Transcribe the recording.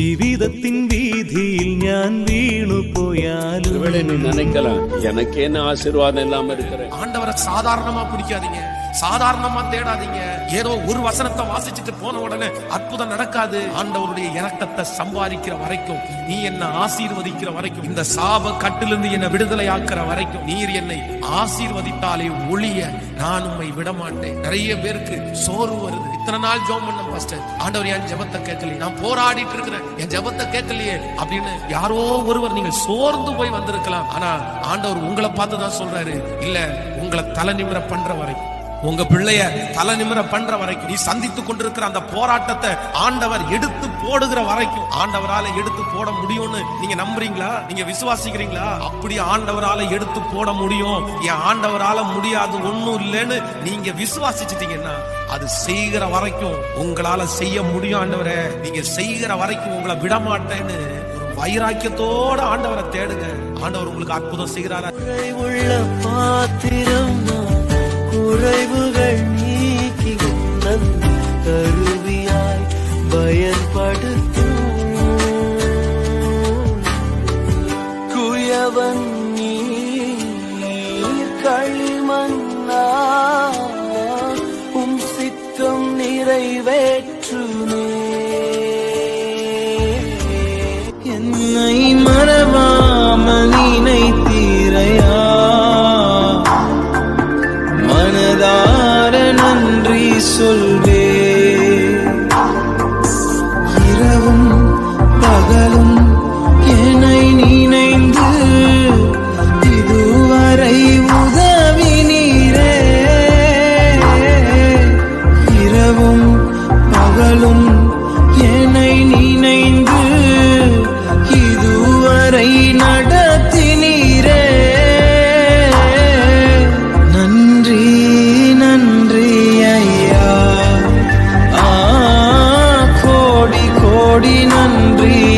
ജീവിതത്തിൻ വീതിയിൽ ഞാൻ വീണു പോയാലും நினைக்கலாம் எனக்கு என்ன ஆசீர்வாதம் இல்லாம இருக்கிறேன் ஆண்டவரை சாதாரணமா பிடிக்காதீங்க சாதாரணமா தேடாதீங்க ஏதோ ஒரு வசனத்தை வாசிச்சுட்டு போன உடனே அற்புதம் நடக்காது ஆண்டவருடைய இறக்கத்தை சம்பாதிக்கிற வரைக்கும் நீ என்ன ஆசீர்வதிக்கிற வரைக்கும் இந்த சாப கட்டிலிருந்து என்ன விடுதலை வரைக்கும் நீர் என்னை ஆசீர்வதித்தாலே ஒளிய நான் உம்மை விடமாட்டேன் நிறைய பேருக்கு சோர்வு வருது இத்தனை நாள் ஜோம் பண்ண பாஸ்டர் ஆண்டவர் என் ஜெபத்தை கேட்கலையே. நான் போராடிட்டு இருக்கிறேன். என் ஜெபத்தை கேட்கலையே அப்படின்னு யாரோ ஒருவர் நீங்கள் சோர்ந்து போய் வந்திருக்கலாம். ஆனா ஆண்டவர் உங்களை பார்த்து தான் சொல்றாரு. இல்ல உங்களை தலை நிமிர பண்ற வரைக்கும் உங்க பிள்ளைய தலை நிமிர பண்ற வரைக்கும் நீ சந்தித்து கொண்டிருக்கிற அந்த போராட்டத்தை ஆண்டவர் எடுத்து போடுகிற வரைக்கும் ஆண்டவரால எடுத்து போட முடியும்னு நீங்க நம்புறீங்களா? நீங்க விசுவாசிக்கிறீங்களா? அப்படி ஆண்டவரால எடுத்து போட முடியும். என் ஆண்டவரால முடியாது ஒண்ணும் இல்லைன்னு நீங்க விசுவாசிச்சிட்டீங்கன்னா அது செய்கிற வரைக்கும் உங்களால செய்ய முடியும் ஆண்டவரே. நீங்க செய்கிற வரைக்கும் உங்களை விட மாட்டேன்னு ஒரு வைராக்கியத்தோட ஆண்டவரை தேடுங்க. ஆண்டவர் உங்களுக்கு அற்புதம் செய்கிறாரா? உள்ள பாத்திரம் வந்தவன் நீர் களிமன்னா உம் சித்தம் நிறைவேற்றுமே என்னை மறவாமல் நினைத்தீரையா? மனதார நன்றி சொல்வே. இரவும் நடத்தினீரே. நன்றி நன்றி ஐயா. ஆ கோடி கோடி நன்றி.